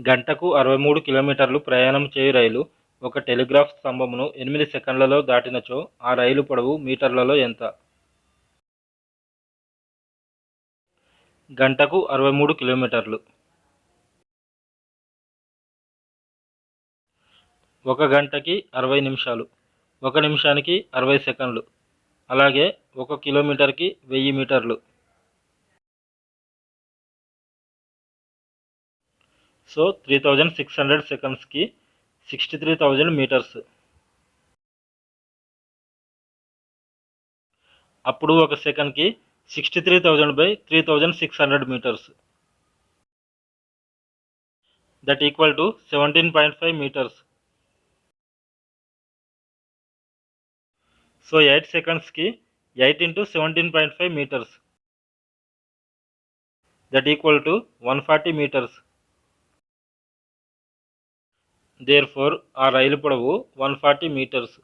గంటకు అరవై మూడు కిలోమీటర్లు ప్రయాణం చేయు రైలు ఒక టెలిగ్రాఫ్ స్తంభమును ఎనిమిది సెకన్లలో దాటినచో ఆ రైలు పొడవు మీటర్లలో ఎంత? గంటకు అరవై మూడు కిలోమీటర్లు. ఒక గంటకి అరవై నిమిషాలు. ఒక నిమిషానికి అరవై సెకండ్లు. అలాగే ఒక కిలోమీటర్కి వెయ్యి మీటర్లు. So three thousand six hundred సెకండ్స్కి sixty three thousand metres అప్పుడు ఒక సెకండ్కి sixty three thousand by three thousand six hundred metres that equal to seventeen point five metres so eight సెకండ్స్కి eight into seventeen point five metres that equal to one forty metres therefore ఆ రైలు పొడవు one forty metres